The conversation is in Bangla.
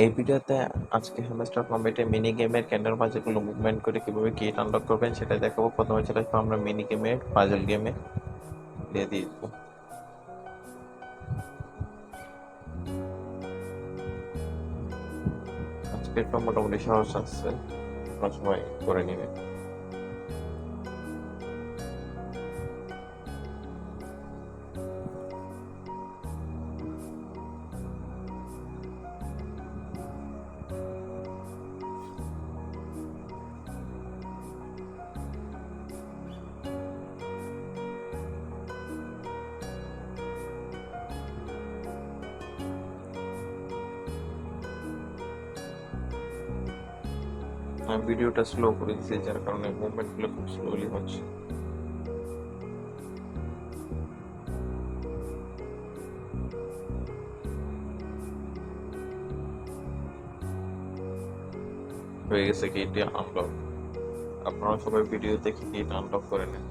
এই ভিডিওতে আজকে হেমস্টার কমিটি মিনি গেমের ক্যান্ডেল পাজলগুলো মুভমেন্ট করে কীভাবে কিট আনলক করবেন সেটা দেখাবো। প্রথমে চলে আসব আমরা মিনি গেমের পাজল গেমে দিয়ে দিয়ে দেবো আজকে একটু মোটামুটি সহজ আসছে সবাই করে নেবেন আমি ভিডিওটা স্লো করে দিচ্ছি যার কারণে মুভমেন্টগুলো খুব স্লোলি হচ্ছে। হয়ে গেছে গেটটি আনলক আপনারা সবাই ভিডিও দেখে গেট আনলক করে নেন।